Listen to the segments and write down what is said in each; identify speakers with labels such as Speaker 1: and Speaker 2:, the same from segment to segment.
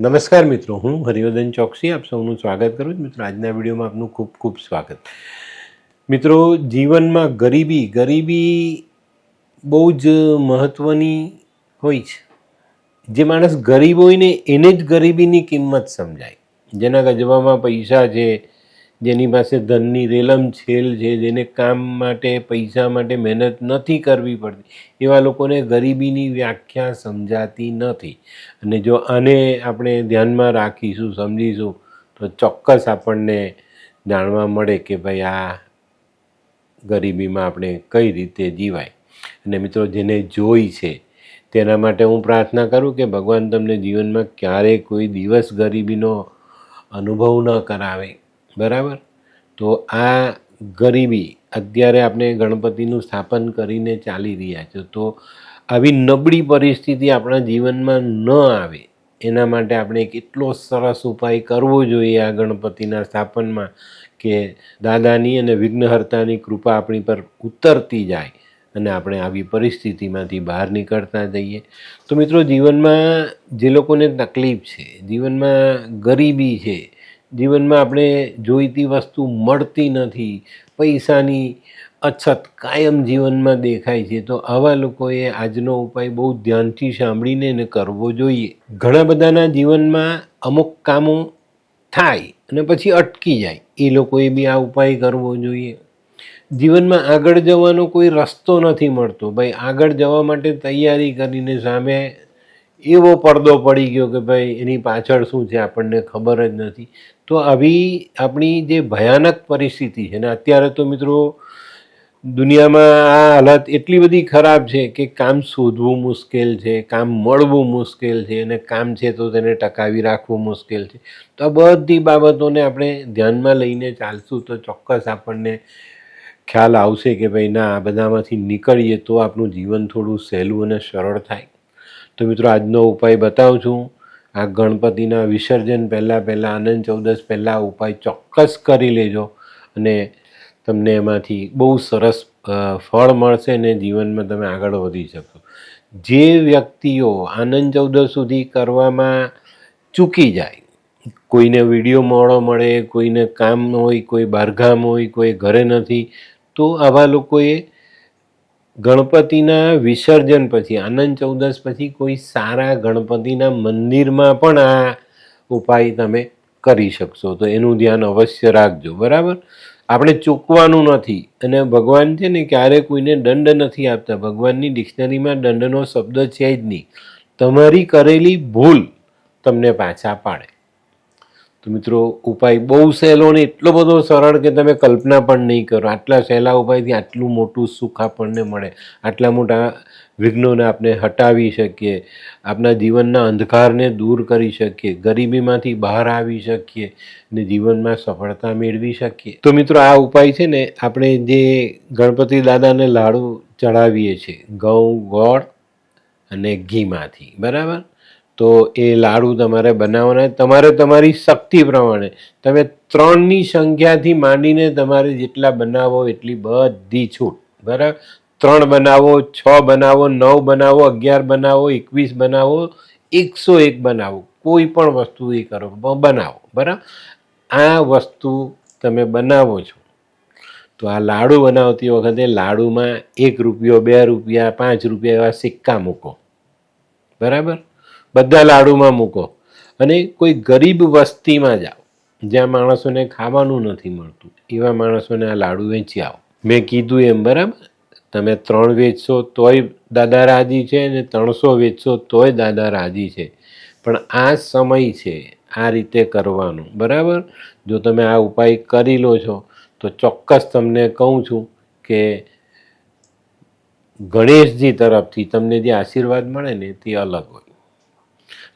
Speaker 1: નમસ્કાર મિત્રો, હું હરિવર્ધન ચોકસી, આપ સૌનું સ્વાગત કરું છું. મિત્રો, આજના વિડીયોમાં આપનું ખૂબ ખૂબ સ્વાગત. મિત્રો, જીવનમાં ગરીબી ગરીબી બહુ જ મહત્ત્વની હોય છે. જે માણસ ગરીબ હોય ને એને જ ગરીબીની કિંમત સમજાય. જેના ગજવામાં પૈસા છે જેની પાસે ધનની રેલમ છેલ છે, જેને કામ માટે, પૈસા માટે મહેનત નથી કરવી પડતી, એવા લોકોને ગરીબીની વ્યાખ્યા સમજાતી નથી. અને જો આને આપણે ધ્યાનમાં રાખીશું, સમજીશું, તો ચોક્કસ આપણને જાણવા મળે કે ભાઈ આ ગરીબીમાં આપણે કઈ રીતે જીવાય. અને મિત્રો, જેને જોઈ છે, તેના માટે હું પ્રાર્થના કરું કે ભગવાન તમને જીવનમાં ક્યારેય કોઈ દિવસ ગરીબીનો અનુભવ ન કરાવે. બરાબર? તો આ ગરીબી અત્યારે આપણે ગણપતિનું સ્થાપન કરીને ચાલી રહ્યા છે. તો આવી નબળી પરિસ્થિતિ આપણા જીવનમાં ન આવે, એના માટે આપણે કેટલો સરસ ઉપાય કરવો જોઈએ આ ગણપતિના સ્થાપનમાં કે દાદાની અને વિઘ્નહર્તાની કૃપા આપણી પર ઉતરતી જાય અને આપણે આવી પરિસ્થિતિમાંથી બહાર નીકળતા જઈએ. તો મિત્રો, જીવનમાં જે લોકોને તકલીફ છે, જીવનમાં ગરીબી છે જીવનમાં આપણે જોઈતી વસ્તુ મળતી નથી, પૈસાની અછત કાયમ જીવનમાં દેખાય છે, તો આવા લોકોએ આજનો ઉપાય બહુ ધ્યાનથી સાંભળીને એને કરવો જોઈએ. ઘણા બધાના જીવનમાં અમુક કામો થાય અને પછી અટકી જાય. એ લોકોએ બી આ ઉપાય કરવો જોઈએ. જીવનમાં આગળ જવાનો કોઈ રસ્તો નથી મળતો. ભાઈ, આગળ જવા માટે તૈયારી કરીને સામે એવો પડદો પડી ગયો કે ભાઈ, એની પાછળ શું છે આપણને ખબર જ નથી. તો આવી આપણી જે ભયાનક પરિસ્થિતિ છે ને અત્યારે તો મિત્રો દુનિયામાં આ હાલત એટલી બધી ખરાબ છે કે કામ શોધવું મુશ્કેલ છે, કામ મળવું મુશ્કેલ છે અને કામ છે તો તેને ટકાવી રાખવું મુશ્કેલ છે. તો આ બધી બાબતોને આપણે ધ્યાનમાં લઈને ચાલશું તો ચોક્કસ આપણને ખ્યાલ આવશે કે ભાઈ ના, આ બધામાંથી નીકળીએ તો આપણું જીવન થોડું સહેલું અને સરળ થાય. તો મિત્રો આજનો ઉપાય બતાવું છું. આ ગણપતિના વિસર્જન પહેલાં પહેલાં, આનંદ ચૌદસ પહેલાં ઉપાય ચોક્કસ કરી લેજો અને તમને એમાંથી બહુ સરસ ફળ મળશે અને જીવનમાં તમે આગળ વધી શકશો જે વ્યક્તિઓ આનંદ ચૌદસ સુધી કરવામાં ચૂકી જાય, કોઈને વીડિયો મોડો મળે, કોઈને કામ હોય, કોઈ બહારગામ હોય, કોઈ ઘરે નથી, તો આવા લોકોએ ગણપતિના વિસર્જન પછી, આનંદ ચૌદસ પછી કોઈ સારા ગણપતિના મંદિરમાં પણ આ ઉપાય તમે કરી શકશો. તો એનું ધ્યાન અવશ્ય રાખજો, બરાબર? આપણે ચૂકવાનું નથી. અને ભગવાન છે ને ક્યારે કોઈને દંડ નથી આપતા. ભગવાનની ડિક્શનરીમાં દંડનો શબ્દ છે જ નહીં. તમારી કરેલી ભૂલ તમને પાછા પાડે. તો મિત્રો, ઉપાય બહુ સહેલો ને એટલો બધો સરળ કે તમે કલ્પના પણ નહીં કરો. આટલા સહેલા ઉપાયથી આટલું મોટું સુખ આપણને મળે. આટલા મોટા વિઘ્નોને આપણે હટાવી શકીએ. આપણા જીવનના અંધકારને દૂર કરી શકીએ. ગરીબીમાંથી બહાર આવી શકીએ ને જીવનમાં સફળતા મેળવી શકીએ. તો મિત્રો, આ ઉપાય છે ને, આપણે જે ગણપતિ દાદાને લાડુ ચડાવીએ છીએ, ઘઉં, ગોળ અને ઘીમાંથી. બરાબર? તો એ લાડુ તમારે બનાવવાના તમારે તમારી શક્તિ પ્રમાણે. તમે ત્રણની સંખ્યાથી માંડીને તમારે જેટલા બનાવો એટલી બધી છૂટ. બરાબર? ત્રણ બનાવો, છ બનાવો, નવ બનાવો, અગિયાર બનાવો, એકવીસ બનાવો, એકસો એક બનાવો. કોઈ પણ વસ્તુ એ કરો. બનાવો. બરાબર? આ વસ્તુ તમે બનાવો છો. તો આ લાડુ બનાવતી વખતે લાડુમાં એક રૂપિયો, બે રૂપિયા, પાંચ રૂપિયા એવા સિક્કા મૂકો. બરાબર? બધા લાડુમાં મૂકો. અને કોઈ ગરીબ વસ્તીમાં જાઓ, જ્યાં માણસોને ખાવાનું નથી મળતું, એવા માણસોને આ લાડુ વેચી આવો. મેં કીધું એમ બરાબર? તમે ત્રણ વેચશો તોય દાદા રાજી છે અને ત્રણસો વેચશો તોય દાદા રાજી છે. પણ આ સમય છે, આ રીતે કરવાનું. બરાબર? જો તમે આ ઉપાય કરી લો છો, તો ચોક્કસ તમને કહું છું કે ગણેશજી તરફથી તમને જે આશીર્વાદ મળે ને તે અલગ હોય.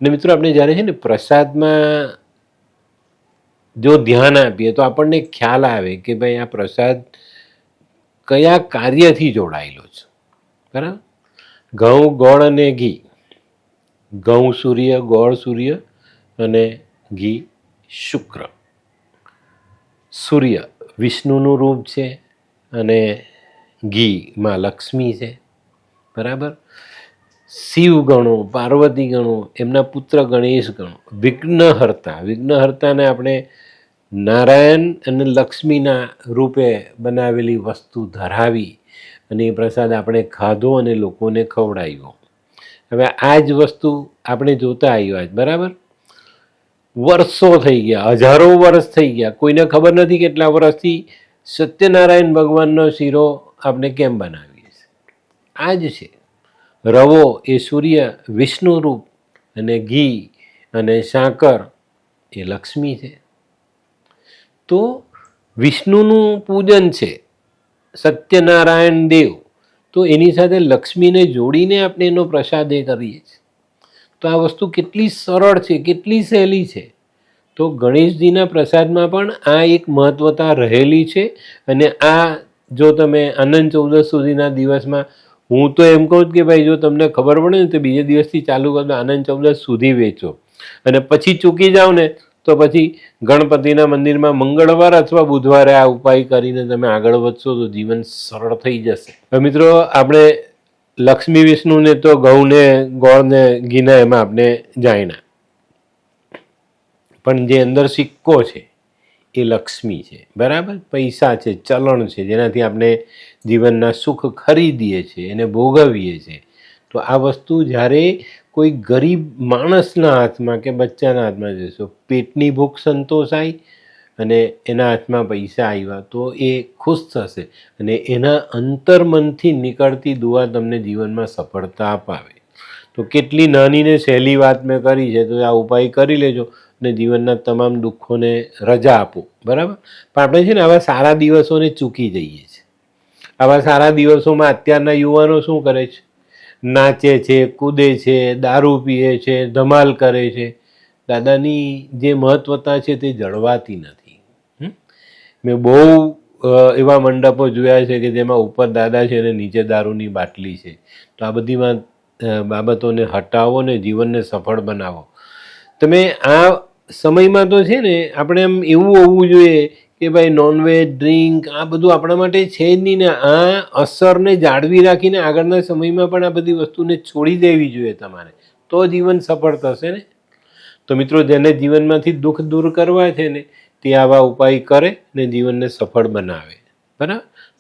Speaker 1: અને મિત્રો, આપણે જ્યારે છે ને પ્રસાદમાં જો ધ્યાન આપીએ, તો આપણને ખ્યાલ આવે કે ભાઈ આ પ્રસાદ કયા કાર્યથી જોડાયેલો છે. બરાબર? ઘઉં, ગોળ અને ઘી. ઘઉં, સૂર્ય, ગોળ, સૂર્ય અને ઘી, શુક્ર. સૂર્ય વિષ્ણુનું રૂપ છે અને ઘી માં લક્ષ્મી છે. બરાબર? શિવ ગણો, પાર્વતી ગણો, એમના પુત્ર ગણેશ ગણો. વિઘ્નહર્તા. વિઘ્નહર્તાને આપણે નારાયણ અને લક્ષ્મીના રૂપે બનાવેલી વસ્તુ ધરાવી અને એ પ્રસાદ આપણે ખાધો અને લોકોને ખવડાવ્યો. હવે આ જ વસ્તુ આપણે જોતા આવ્યા જ બરાબર? વર્ષો થઈ ગયા, હજારો વર્ષ થઈ ગયા. કોઈને ખબર નથી કેટલા વર્ષથી સત્યનારાયણ ભગવાનનો શીરો આપણે કેમ બનાવીએ છીએ. આ જ છે. રવો એ સૂર્ય વિષ્ણુ રૂપ અને ઘી અને સાકર એ લક્ષ્મી છે. તો વિષ્ણુનું પૂજન છે સત્યનારાયણ દેવ, તો એની સાથે લક્ષ્મીને જોડીને આપણે એનો પ્રસાદ એ કરીએ છીએ. તો આ વસ્તુ કેટલી સરળ છે, કેટલી સહેલી છે. તો ગણેશજીના પ્રસાદમાં પણ આ એક મહત્વતા રહેલી છે અને આ જો તમે આનંદ ચૌદસ સુધીના દિવસમાં હું તો એમ કહું કે ભાઈ, જો તમને ખબર પડે ને, તો બીજે દિવસથી ચાલુ કરો આનંદ ચૌદશ સુધી વેચો. અને પછી ચૂકી જાઓ ને, તો પછી ગણપતિના મંદિરમાં મંગળવાર અથવા બુધવારે આ ઉપાય કરીને તમે આગળ વધશો તો જીવન સરળ થઈ જશે. મિત્રો, આપણે લક્ષ્મી વિષ્ણુને તો ઘઉંને, ગોળને, ઘીના એમાં આપણે જાણ્યા. પણ જે અંદર સિક્કો છે એ લક્ષ્મી છે. બરાબર? પૈસા છે, ચલણ છે, જેનાથી આપણે જીવનના સુખ ખરીદીએ છીએ, એને ભોગવીએ છીએ. તો આ વસ્તુ જ્યારે કોઈ ગરીબ માણસના હાથમાં કે બચ્ચાના હાથમાં જશો પેટની ભૂખ સંતોષાય અને એના હાથમાં પૈસા આવ્યા તો એ ખુશ થશે અને એના અંતર્મનથી નીકળતી દુઆ તમને જીવનમાં સફળતા અપાવે. તો કેટલી નાની ને સહેલી વાત મેં કરી છે, તો આ ઉપાય કરી લેજો. અને જીવનના તમામ દુઃખોને રજા આપો, બરાબર? પણ આપણે છે ને આવા સારા દિવસોને ચૂકી જઈએ છીએ. આવા સારા દિવસોમાં અત્યારના યુવાનો શું કરે છે? નાચે છે, કૂદે છે, દારૂ પીએ છે, ધમાલ કરે છે. દાદાની જે મહત્વતા છે તે જળવાતી નથી? મેં બહુ એવા મંડપો જોયા છે કે જેમાં ઉપર દાદા છે અને નીચે દારૂની બાટલી છે. તો આ બધીમાં બાબતોને હટાવો ને જીવનને સફળ બનાવો. તમે આ સમયમાં તો છે ને આપણે એમ એવું હોવું જોઈએ કે ભાઈ નોનવેજ ડ્રિંક આ બધું આપણા માટે છે જ નહીં ને આ અસરને જાળવી રાખીને આગળના સમયમાં પણ આ બધી વસ્તુને છોડી દેવી જોઈએ તમારે. તો જીવન સફળ થશે ને. તો મિત્રો, જેને જીવનમાંથી દુઃખ દૂર કરવા છે ને તે આવા ઉપાય કરે ને જીવનને સફળ બનાવે. બરાબર?